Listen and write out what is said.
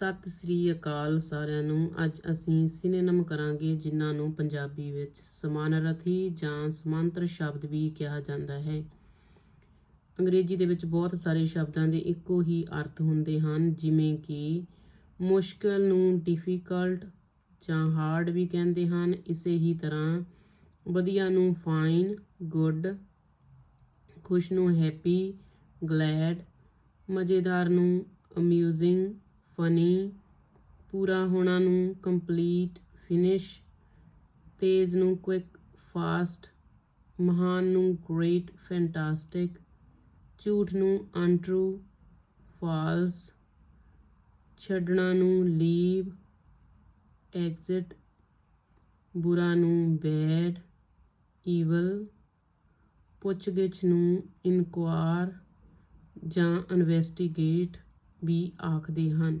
ਸਤਿ ਸ੍ਰੀ ਅਕਾਲ ਸਾਰਿਆਂ ਨੂੰ। ਅੱਜ ਅਸੀਂ ਸਿਨੇਨਮ ਕਰਾਂਗੇ, ਜਿਨ੍ਹਾਂ ਨੂੰ ਪੰਜਾਬੀ ਵਿੱਚ ਸਮਾਨਰਥੀ ਜਾਂ ਸਮਾਂਤਰ ਸ਼ਬਦ ਵੀ ਕਿਹਾ ਜਾਂਦਾ ਹੈ। ਅੰਗਰੇਜ਼ੀ ਦੇ ਵਿੱਚ ਬਹੁਤ ਸਾਰੇ ਸ਼ਬਦਾਂ ਦੇ ਇੱਕੋ ਹੀ ਅਰਥ ਹੁੰਦੇ ਹਨ, ਜਿਵੇਂ ਕਿ ਮੁਸ਼ਕਲ ਨੂੰ ਡਿਫਿਕਲਟ ਜਾਂ ਹਾਰਡ ਵੀ ਕਹਿੰਦੇ ਹਨ। ਇਸੇ ਹੀ ਤਰ੍ਹਾਂ ਵਧੀਆ ਨੂੰ ਫਾਈਨ ਗੁੱਡ ਖੁਸ਼ ਨੂੰ ਹੈਪੀ ਗਲੈਡ ਮਜ਼ੇਦਾਰ ਨੂੰ ਅਮਿਊਜ਼ਿੰਗ ਫਨੀ ਪੂਰਾ ਹੋਣਾ ਨੂੰ ਕੰਪਲੀਟ ਫਿਨਿਸ਼ ਤੇਜ਼ ਨੂੰ ਕੁਇਕ ਫਾਸਟ ਮਹਾਨ ਨੂੰ ਗ੍ਰੇਟ ਫੈਂਟਾਸਟਿਕ ਝੂਠ ਨੂੰ ਅਨਟਰੂ ਫਾਲਸ ਛੱਡਣਾ ਨੂੰ ਲੀਵ ਐਗਜ਼ਿਟ ਬੁਰਾ ਨੂੰ ਬੈਡ ਈਵਲ ਪੁੱਛਗਿੱਛ ਨੂੰ ਇਨਕੁਆਰ ਜਾਂ ਇਨਵੈਸਟੀਗੇਟ ਵੀ ਆਖਦੇ ਹਨ।